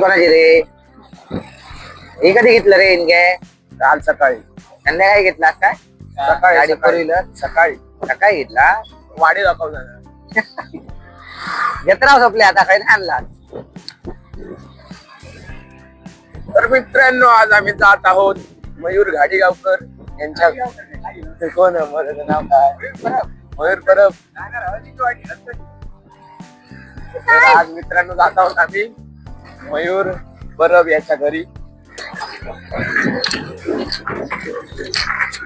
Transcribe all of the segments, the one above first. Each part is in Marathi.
हे कोणाची रे? हे कधी घेतलं रे इनगे काल सकाळी. संध्याकाळी घेतला काय? सकाळी गाडी. फोर व्हीलर सकाळी. सकाळी घेतला? वाडी दाखवला जत्रा संपली आता काही नाही आणला. तर मित्रांनो आज आम्ही जात आहोत मयूर घाडीगावकर यांच्या कोण नाव काय? मयूर परब आज मित्रांनो जात आहोत आम्ही. मयूर परब याच्या घरी.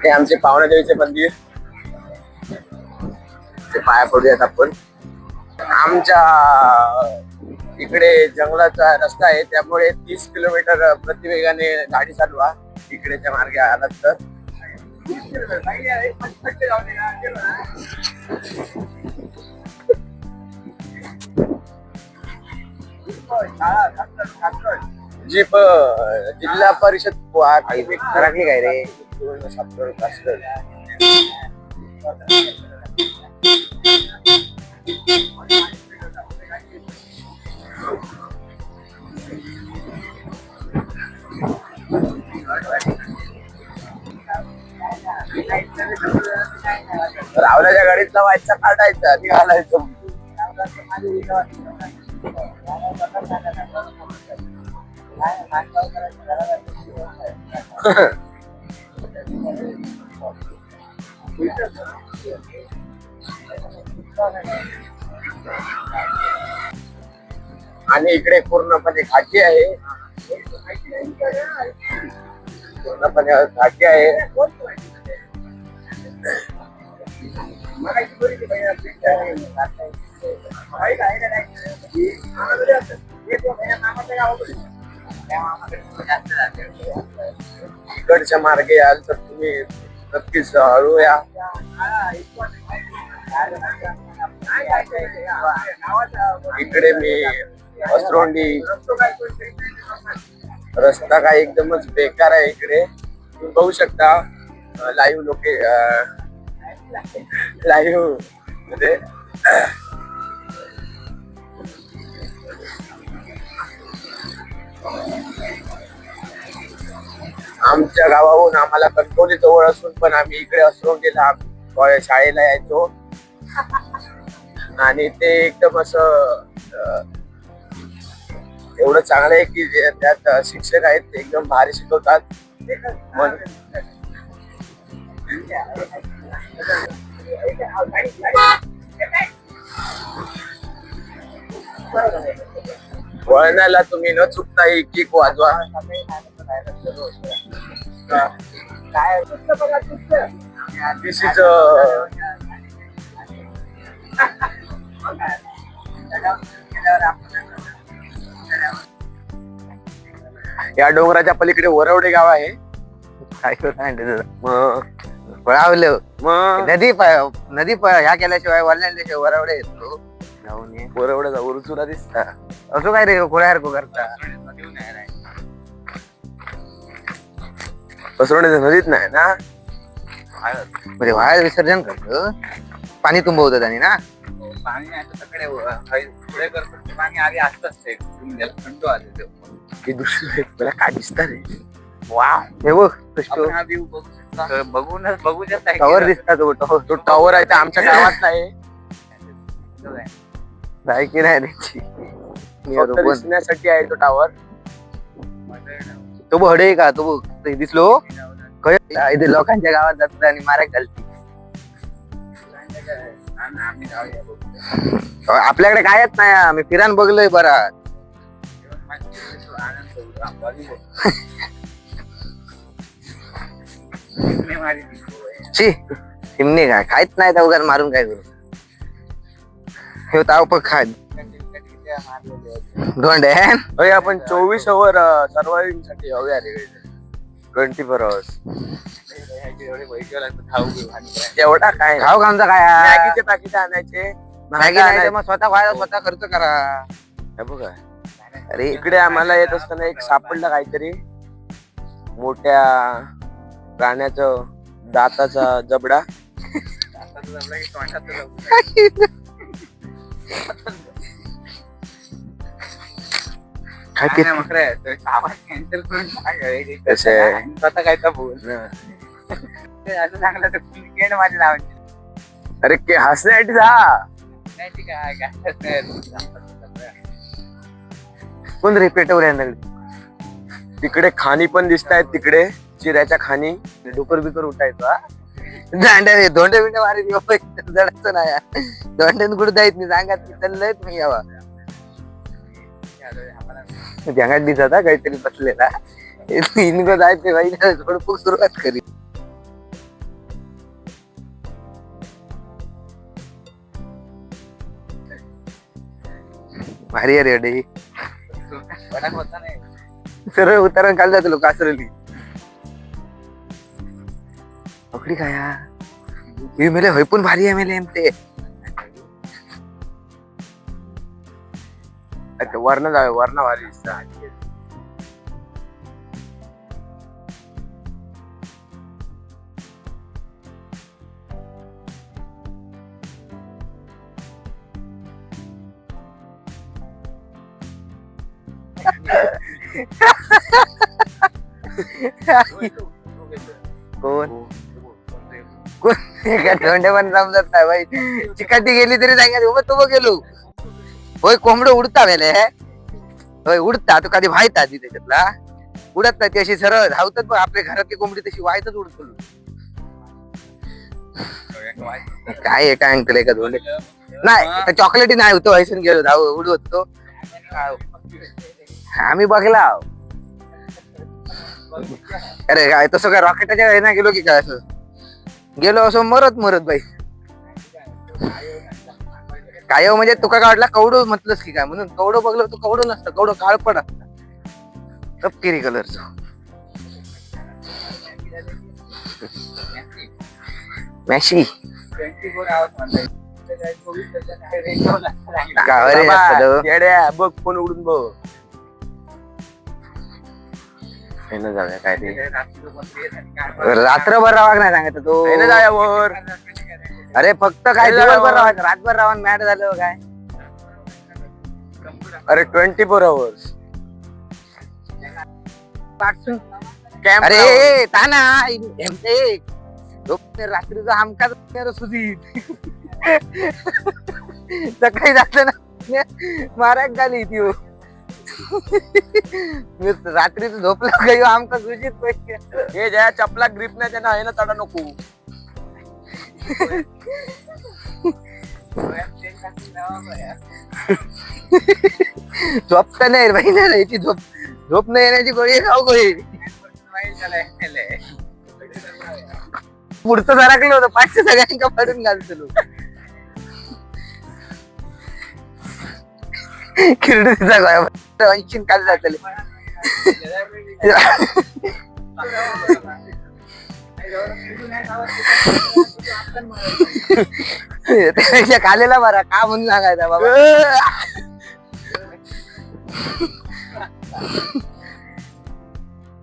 हे आमचे पावणादेवीचे मंदिर. ते पाया पडूयात आपण. आमच्या इकडे जंगलाचा रस्ता आहे त्यामुळे तीस किलोमीटर प्रतिवेगाने गाडी चालवा इकडेच्या मार्गे आलात तर. अं, जिल्हा परिषद घरातली काय रे? रावल्याच्या गाडीतला व्हायचा काढायचा आणि घालायचं आणि इकडे पूर्णपणे घाटी आहे. पूर्णपणे घाटी आहे. इकडच्या मार्गे याल तर तुम्ही नक्कीच हळू या इकडे मी वस्त्रोंडी रस्ता काय एकदमच बेकार आहे इकडे. तुम्ही बघू शकता लाईव्ह लोके लाईव्हमध्ये. आमच्या गावाहून आम्हाला कणकवली जवळ असून पण आम्ही इकडे असरून गेला शाळेला यायचो. आणि ते एकदम असं एवढं चांगलं आहे की जे त्यात शिक्षक आहेत ते एकदम भारी शिकवतात. म्हण- वळणाला तुम्ही न चुकता ही किक वाजवा दिस इज या डोंगराच्या पलीकडे वरवडे गाव आहे. काय नदी नदी ह्या केल्याशिवाय वळल्याशिवाय वरवडे येतो जाऊन ये. वरवड्याचा उरचुरा दिसता. असं काय रे कोळ्यासारखं करता? पसरवण्याच्या नदीत नाही ना? म्हणजे वाया विसर्जन करतो. पाणी तुंबवतं त्यांनी ना? पाणी नाही तर सगळे पुढे करतो. पाणी आधी असतच ते थंड आले हे दुसरं मला काय दिसतात रे? वा हे बघ हा बघूनच बघू शकता. कवर दिसतात तो टॉवर तो टॉवर आहे ते आमच्या गावात नाही. नाही की नाही फक्त दिसण्यासाठी आहे तो टॉवर तो हडे का? तो दिसलो? काय इथे लोकांच्या गावात जातात आणि मारा घालते. आपल्याकडे कायच नाही आम्ही फिरान बघलोय बरा. ची चिमणी काय खायच नाही त्या उगाच मारून काय करू? हे ताव आहेत. धोंड आहे अरे आपण चोवीस ओव्हर सर्वायव्हिंगसाठी हवे अरे ट्वेंटी फोर ह्याचे एवढे काय. एवढा काय खाऊ कामचा काय? मॅगीचे पॅकेट आणायचे. मॅगी नाही तर मग स्वतः व्हायला स्वतः खर्च करा. हे बघा. अरे इकडे आम्हाला येत असताना एक सापडलं काहीतरी. मोठ्या प्राण्याचं दाताचा जबडा. काय ते? स्वतः काय तर बोल. असं सांगलं तर अरे के हसण्यासाठी जा नाही काय काय कोण रे पेटवल्या दगडी तिकडे खाणी पण दिसत आहेत तिकडे. चिऱ्याच्या खाणी. डोकर बिकर उठायचो दांड्या रे धोंडे बिंडे मारी जडायचं नाही. हा. धोंड्यान कुठं जायत नाही सांगत चाललंय मी यावा जगात दिसत काहीतरी बसलेला. इनको जायचे बाई थोडं सुरुवात करी. भारी अरे अडे सरळ उतरण काल जातो लोक असरली पकडी काय हा? मी मेले होय पण भारी आहे मेले ते. अच्छा, वर्ण जावे वर्ण भारी दिसतात कोण? कोण पण समजत नाही बाई. चिकाटी गेली तरी सांगायचं उभं तो गेलो. होय कोंबड उडता मेले होय उडता. तू कधी व्हायता आधी त्याच्यातला. उडत नाही ती अशी सरळ धावतात बघ आपल्या घरातली कोंबडी तशी व्हायतच उडतो. काय आहे काय अंकल एका धोंडे नाही चॉकलेटी नाही होतो हैसून गेलो धाव उडवत तो आम्ही बघला अरे काय तसं काय रॉकेटाच्या ना गेलो की काय असं? गेलो असं मरत मरत बाई. काय हो म्हणजे तुका काय वाटला कवडो म्हटलंस की काय? म्हणून कवडो बघलं तू कवडो नसतं कवडो काळ पण असतं तपकिरी कलरचं मॅशी. काय बघ फोन उडून बघ. न जाऊया काय ते. रात्रभर राहा नाही सांगत तो. ना जायावर. अरे फक्त काय. दिवसभर राहायचं रातभर राहून मॅट झालं काय? अरे ट्वेंटी फोर आवर्स अरे ताना एमते रात्रीचं हमकाच सुधीत सकाळी जातं ना माराक झाली ती हो. मी रात्रीच झोपलो काही आमका सुजित पैसे? हे ज्या चपला ग्रीप नाही त्यांना आहे ना चढा नको. झोप तर नाही बाई ना याची झोप झोप नाही येण्याची गोळी खाऊ गोळी. पुढचं सरकलं होतं पाचशे सगळ्यांका पडून घालतो किरडीचा गोळा ऐंशीन काल जातले त्यापेक्षा खालेला बरा का म्हणून सांगायचा बाबा?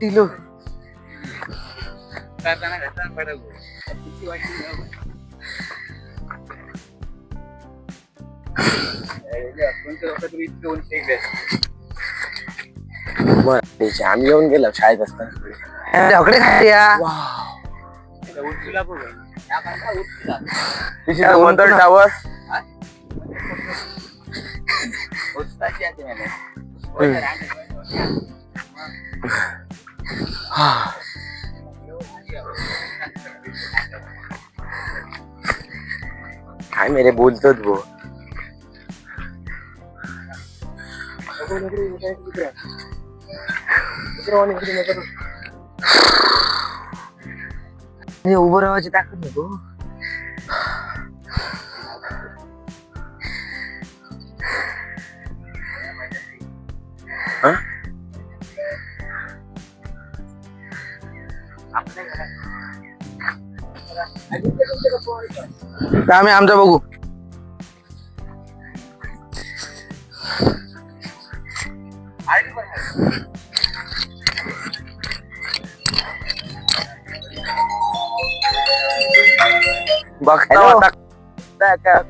टिलो. करताना घटना पडल बरं आम्ही येऊन गेलो शाळेत असताना. खाते या. वंदर टावर काय मेरे बोलतोच भो? हे उभं राहायची ताकद नको. आम्ही आमचं बघू.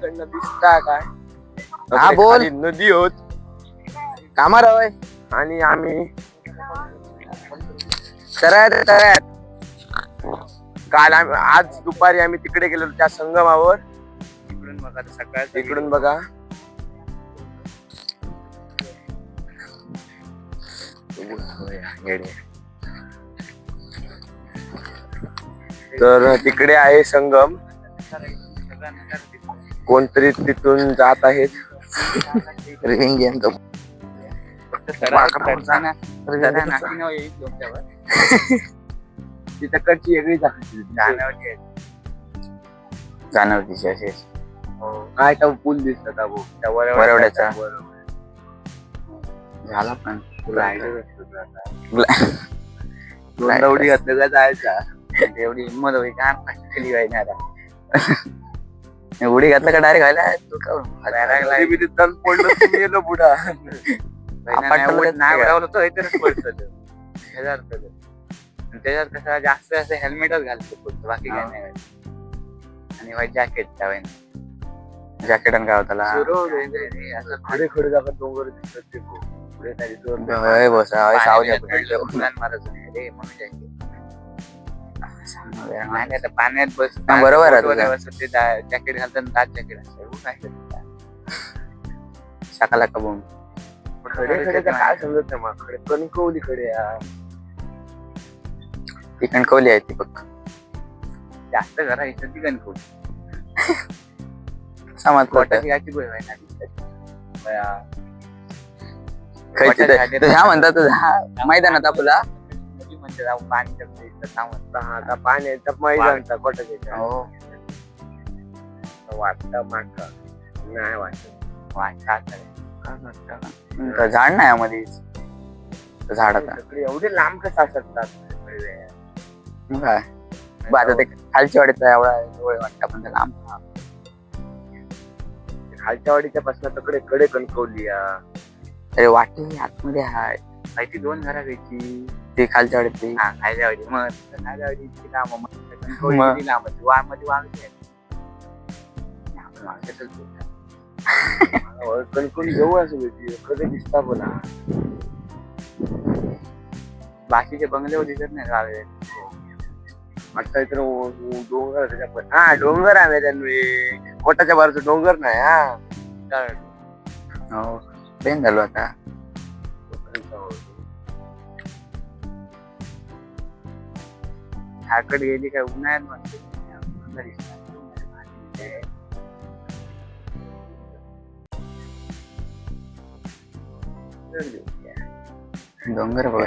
काय काय कडनं दिसता काय? हा, बोल. खाली नदी होत. कामार हवय आणि आम्ही काल आम्ही आज दुपारी आम्ही तिकडे गेलो त्या संगमावर. इकडून बघा आता सकाळचं इकडून बघा. तर तिकडे आहे संगम. सगळा. कोणतरी तिथून जात आहेत रिव्हिंग गेम फक्त सरा- चढताना- चढताना नाकी नाव येईल डोक्यावर. तिथं कडची वेगळी हो. काय तो पूल दिसतात अहो त्या वरवड्याचा. झाला पण. तुला idea भेटतो तुला आता. दोन दौडी घातलं का जायचा. एवढी हिंमत होती का? खाली उडी घातलं का डायरेक्ट व्हायला तू का तरी बी ते दम पडलं तुम्ही गेलो पुढं आपटलं नाही का? उडावलं तर इथेच पडतं त्याच्यात कसं जास्त असं हेल्मेटच घालतो फक्त बाकी काय हा. नाही घालत. आणि व्हाईट जॅकेट त्यावेळी जॅकेट आणि काय होता असं खडे खडे जागा डोंगर दिसतात ते खूप. पुढे होय बस होय, सावली पाण्यात आपण. चढलं, उड्डाण मारत होते. रे, म्हणून jacket. नाही आता पाण्यात बस हा, बरोबर आहे तुझं. ते जॅकेट घालतात दात जॅकेट? शाकाला कबून खडे खडे तर काय समजत नाही खडे कणकवली खडे यार. ती कणकवली आहे ती बघ. जास्त घरा इथं ती गणकवली समाज. खायची कोटाच्या तर ह्या म्हणतात मैदानात आपला नदी म्हणते जाऊ पाणी टाकते इथं थांबत. आता आता पाण्याचा मैदानचा हो वाटतं मागं. नाही वाटत. वाट काय करायचं? तर झाड नाही यामध्ये. झाडाचा सगळे एवढे लांब कसं असतात मग काय? बरं, आता ते खालच्या वाडीचा एवढा जवळ वाटतं पण आम- खालच्या वाडीच्या पासून तकडे कडे कणकवली. अरे वाटे आतमध्ये हाय. माहिती दोन घरा घ्यायची. ते खालच्या वाडीत ते हा खायच्या वाडी मग खायच्या वाडी इतकी लांब मग लांब होती? मध्ये आहे. आपण जवळ असं दिसता पण हा. बाकीचे बंगले होते दिसत नाही आता इतर डोंगर त्याच्या पण हा डोंगर आहे त्यांनी कोटाच्या बाजूचं डोंगर नाही हा हो ट्रेन झालो आता ह्याकडे गेली काय उन्हाळ्यात म्हणते घरी. डोंगर बघ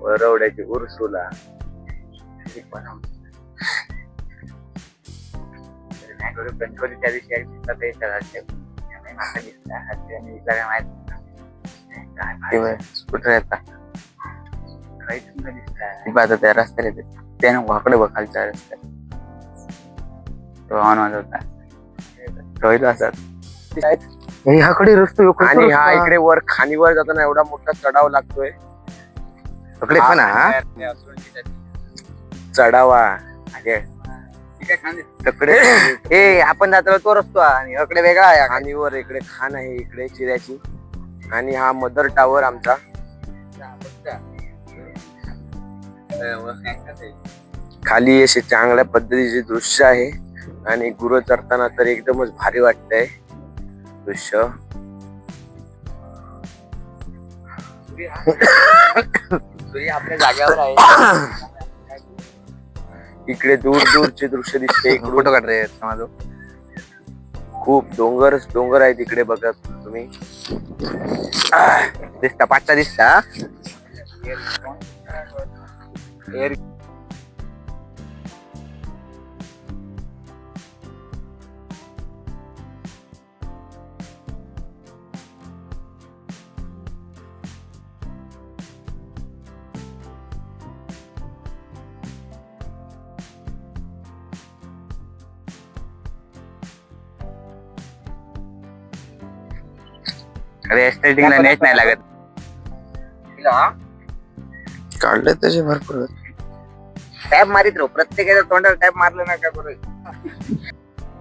वरवड्याची उरसुला गणपती त्या दिवशी एक दिसला ते त्याला दिसला. आणि काय माहीत. काय स्कूटर येतात काही सुंदर दिसला. ती बघ आता त्या रस्त्याला येते त्यानं वाकडे बघ खालच्या रस्त्यात तो ऑन वाजवता रोहित असतात ह्याकडे रस्तो आणि हा इकडे वर खाणीवर जाताना एवढा मोठा चढाव लागतोय इकडे पण हा चढावा. तकडे ए आपण जातो तो रस्तो आणि इकडे वेगळा आहे. खाणीवर इकडे खाण आहे इकडे चिऱ्याची. आणि हा मदर टावर आमचा. खाली असे चांगल्या पद्धतीचे दृश्य आहे. आणि गुरु चरताना तर एकदमच भारी वाटतंय दृश्य. आपल्या जाग्यावर आहे. इकडे दूर दूरचे दृश्य दिसते इकडून फोटो काढ रे समाज खूप डोंगर डोंगर आहेत इकडे बघा तुम्ही. दिसता पाचचा दिसता. एअर एस्थेटिकला नेट नाही लागत. काढले त्याचे भरपूर. टॅप मारित राहू. प्रत्येकाच्या तोंडाला टॅप मारलं ना का करू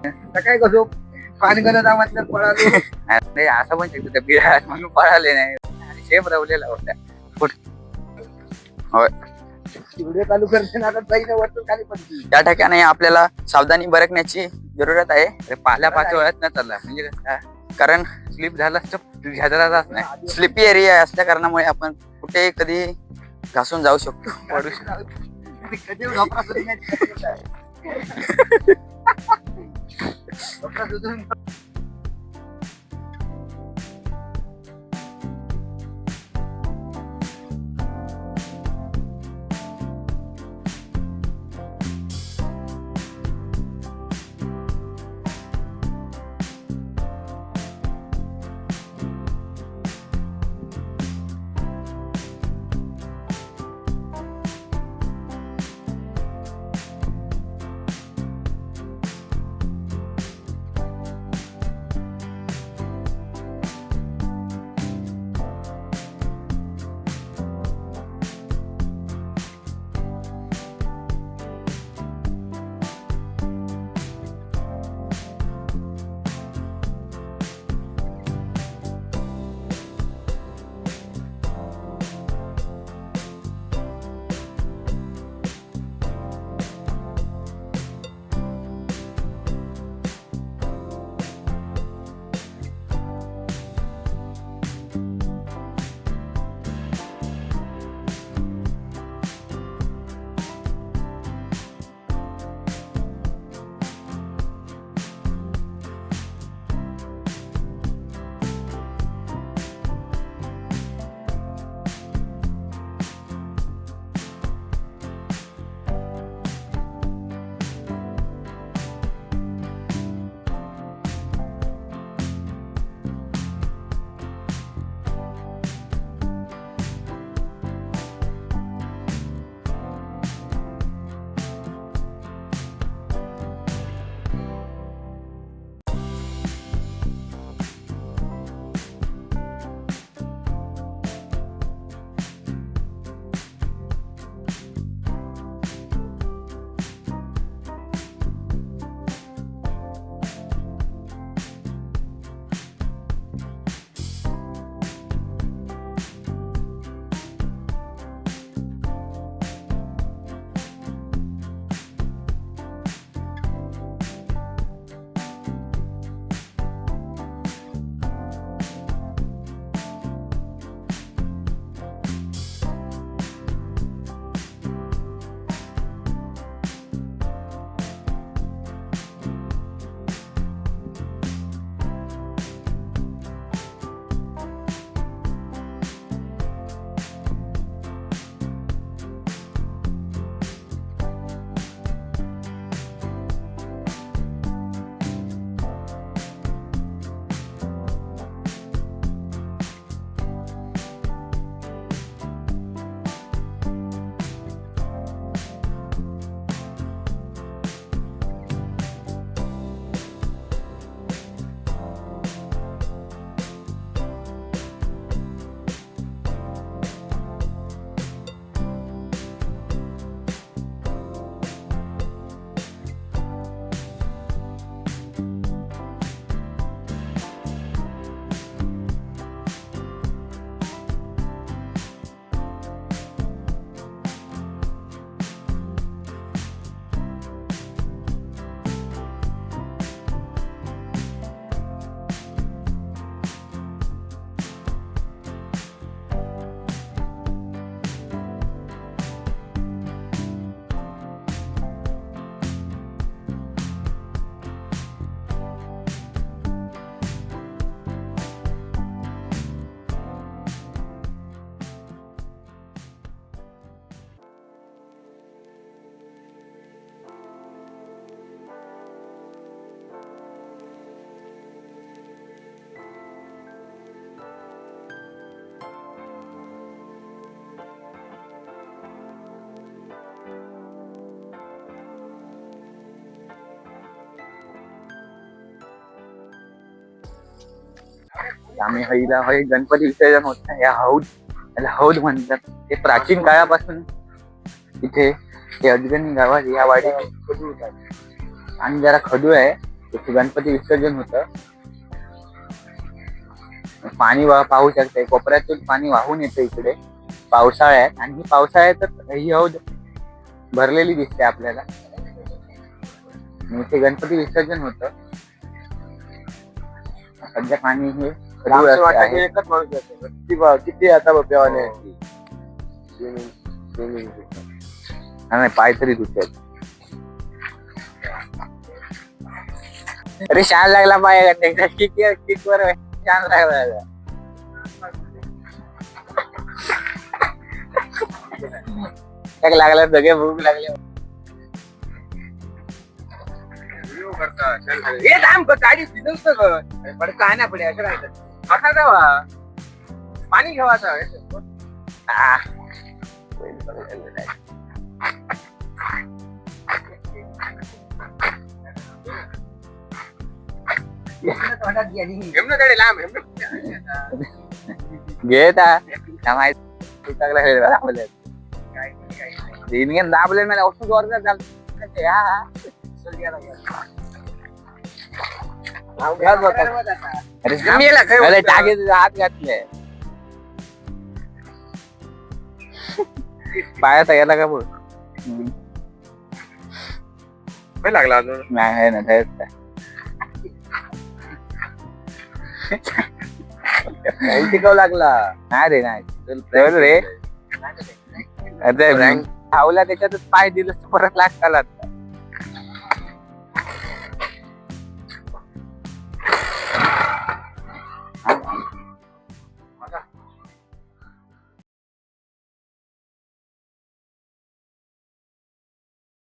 आता काय कसो पाणी गणत म्हटलं पळालो. अरे असं पण शकतो त्या बिळात म्हणून पळाले नाही. आणि शेप रवलेला होता. व्हिडिओ चालू करते ना आता जाईन वरतून खाली पडते. त्या ठिकाणी आपल्याला सावधानी बरकण्याची जरूरत आहे. अरे पाल्या पाच वेळात न चालला म्हणजे कसं कारण स्लिप झाला तर घ्यायलाच नाही. स्लिपी एरिया असल्या कारणामुळे आपण कुठे कधी घासून जाऊ शकतो. पडू शकतो. आम्ही हईला हय गणपती विसर्जन होत नाही. या हौद याला हौद म्हणतात. ते प्राचीन काळापासून इथे हे अजगणी गावात या वाडी आणि जरा खडू आहे तिथे गणपती विसर्जन होत. पाणी वा पाहू शकते कोपऱ्यातून पाणी वाहून येतं इकडे. पावसाळ्यात आणि ही पावसाळ्यातच ही हौद भरलेली दिसते आपल्याला. इथे गणपती विसर्जन होत. सध्या पाणी हे की एकच माणूस जातो. किती किती आता नाही पाय तरी धुते अरे छान लागला पाय. किक किक वर छान लागला. काय लागला सगळे भूक लागले. हे थांब ग, गाडी ग. अरे, पण काय नाही पडे असं काय जावा पाणी घेवा आता. आ, हेमनकडे लांब हेमनकडे. घे ता त्या माहीत चांगला खेळ दाबले इनगेन दाबले मला औषध वर दाब हा नाव घ्या बघा. अरे मेला काय अरे बोलतो? टाके तुझे हात घातले. पायात गेला का बोल काय लागला अजून. नाही आहे ना काय. नाही टिकाव लागला. नाही रे नाही. रे. अरे धावला त्याच्यातच पाय दिलं परत लागताला